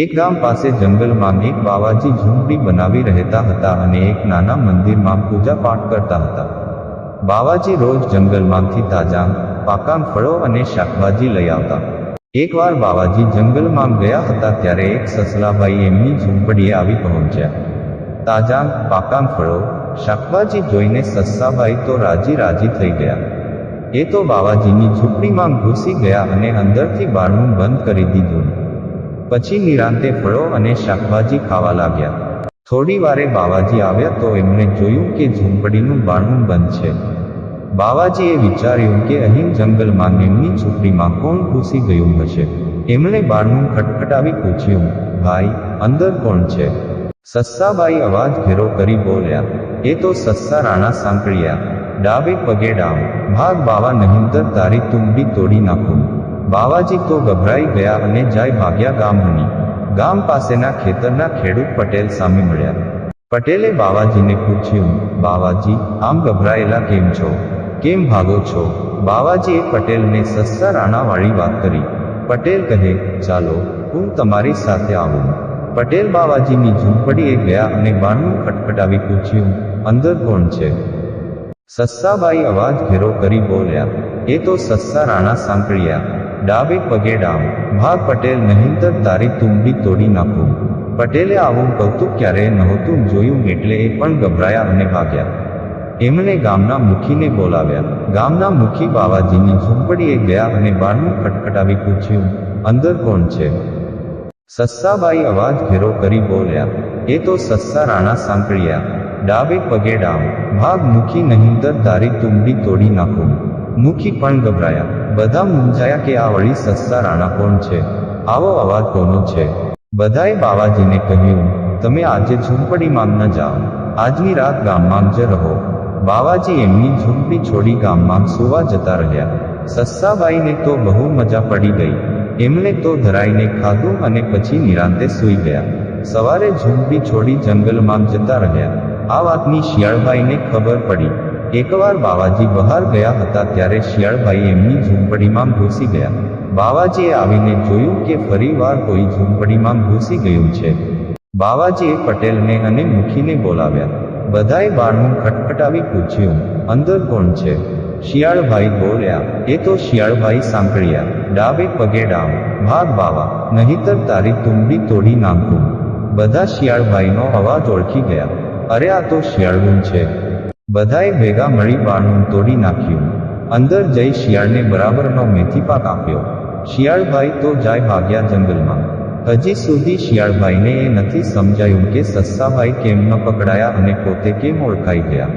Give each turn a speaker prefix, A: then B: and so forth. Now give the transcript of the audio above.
A: એક ગામ પાસે જંગલમાં એક બાવાજી ઝૂંપડી બનાવી રહેતા હતા અને એક નાના મંદિરમાં પૂજા પાઠ કરતા હતા. બાવાજી રોજ જંગલમાંથી તાજા પાકાં ફળો અને શાકભાજી લઈ આવતા. એકવાર બાવાજી જંગલમાં ગયા હતા ત્યારે એક સસલાભાઈ એમની ઝૂંપડીએ આવી પહોંચ્યા. તાજા પાકાં ફળો, શાકભાજી જોઈને સસ્સાભાઈ તો રાજી રાજી થઈ ગયા. એ તો બાવાજીની ઝૂંપડીમાં ઘૂસી ગયા અને અંદરથી બારણું બંધ કરી દીધું. પછી નિરાંતે ફળો અને શાકભાજી ખાવા લાગ્યા. થોડી વારે બાવાજી આવ્યા તો એમણે જોયું કે ઝૂંપડીનું બારણું બંધ છે. બાવાજીએ વિચાર્યું કે અહીં જંગલમાં એમની ઝૂંપડીમાં કોણ ઘૂસી ગયું હશે. એમણે બારણું ખટખટાવી પૂછ્યું, ભાઈ, અંદર કોણ છે? સસ્સાબાઈ અવાજ ઘેરો કરી બોલ્યા, એ તો સસ્સા રાણા સાંકળ્યા. ડાબે પગે ડામ. ભાગ બાવા નહીં તારી તુંબડી તોડી નાખું. બાવાજી તો ગભરાઈ ગયા અને જાય ભાગ્યા ગામની. ગામ પાસેના ખેતરના ખેડૂત પટેલ સામે મળ્યા. પટેલે બાવાજીને પૂછ્યું, બાવાજી, આમ ગભરાયેલા કેમ છો? કેમ ભાગો છો? બાવાજીએ પટેલને સસ્તા રાણાવાળી વાત કરી. પટેલ કહે, ચાલો, હું તમારી સાથે આવું. પટેલ બાવાજીની ઝૂંપડીએ ગયા અને બાણું ખટખટાવી પૂછ્યું, અંદર કોણ છે? સસ્સાબાઈ અવાજ ઘેરો કરી બોલ્યા, એ તો સસ્સા રાણા સાંકળ્યા. ડાબે પગે ડામ ભાગ પટેલ નહીંતર તારી તુંબડી તોડી નાખું. પટેલે આવું કૌતુક ક્યારેય નહોતું જોયું એટલે એ પણ ગભરાયા અને ભાગ્યા. એમણે ગામના મુખીને બોલાવ્યા. ગામના મુખી બાવાજીની ઝૂંપડીએ ગયા અને બારણું ખટખટાવી પૂછ્યું, અંદર કોણ છે? સસ્સાબાઈ અવાજ ઘેરો કરી બોલ્યા, એ તો સસ્સા રાણા સાંકળ્યા. ડાબે પગે ડામ ભાગ મુખી નહીંતર તારી તુંબડી તોડી નાખું. મુખી પણ ગભરાયા. બધા મૂંઝાયા કે આ વળી સસ્તા રાણા કોણ છે? આવો અવાજ કોનો છે? બધાએ બાવાજીને કહ્યું, તમે આજે ઝૂંપડીમાં ન જાઓ. આજની રાત ગામમાં જ રહો. બાવાજી એમની ઝૂંપડી છોડી ગામમાં સુવા જતા રહ્યા. સસ્સાબાઈને તો બહુ મજા પડી ગઈ. એમણે તો ધરાઈને ખાધું અને પછી નિરાંતે સૂઈ ગયા. સવારે ઝૂંપડી છોડી જંગલમાં જતા રહ્યા. આ વાતની શિયાળભાઈને ખબર પડી. એકવાર બાવાજી બહાર ગયા હતા ત્યારે શિયાળભાઈ એમની ઝૂંપડીમાં ઘૂસી ગયા. બાવાજીએ આવીને જોયું કે ફરીવાર કોઈ ઝૂંપડીમાં ઘૂસી ગયું છે. બાવાજીએ પટેલને અને મુખીને બોલાવ્યા. બધાએ બારણું ખટખટાવી પૂછ્યું, અંદર કોણ છે? શિયાળભાઈ બોલ્યા, એ તો શિયાળભાઈ સાંકળ્યા. ડાબે પગે ડામ ભાગ બાવા. નહીતર તારી તુંબડી તોડી નાખું. બધા શિયાળભાઈનો અવાજ ઓળખી ગયા. અરે આ તો શિયાળું છે. બધાએ ભેગા મળી બારણું તોડી નાખ્યું. અંદર જઈ શિયાળને બરાબરનો મેથી પાક આપ્યો. શિયાળભાઈ તો જાય ભાગ્યા જંગલમાં. હજી સુધી શિયાળભાઈને એ નથી સમજાયું કે સસ્સાભાઈ કેમ ન પકડાયા અને પોતે કેમ ઓળખાઈ ગયા.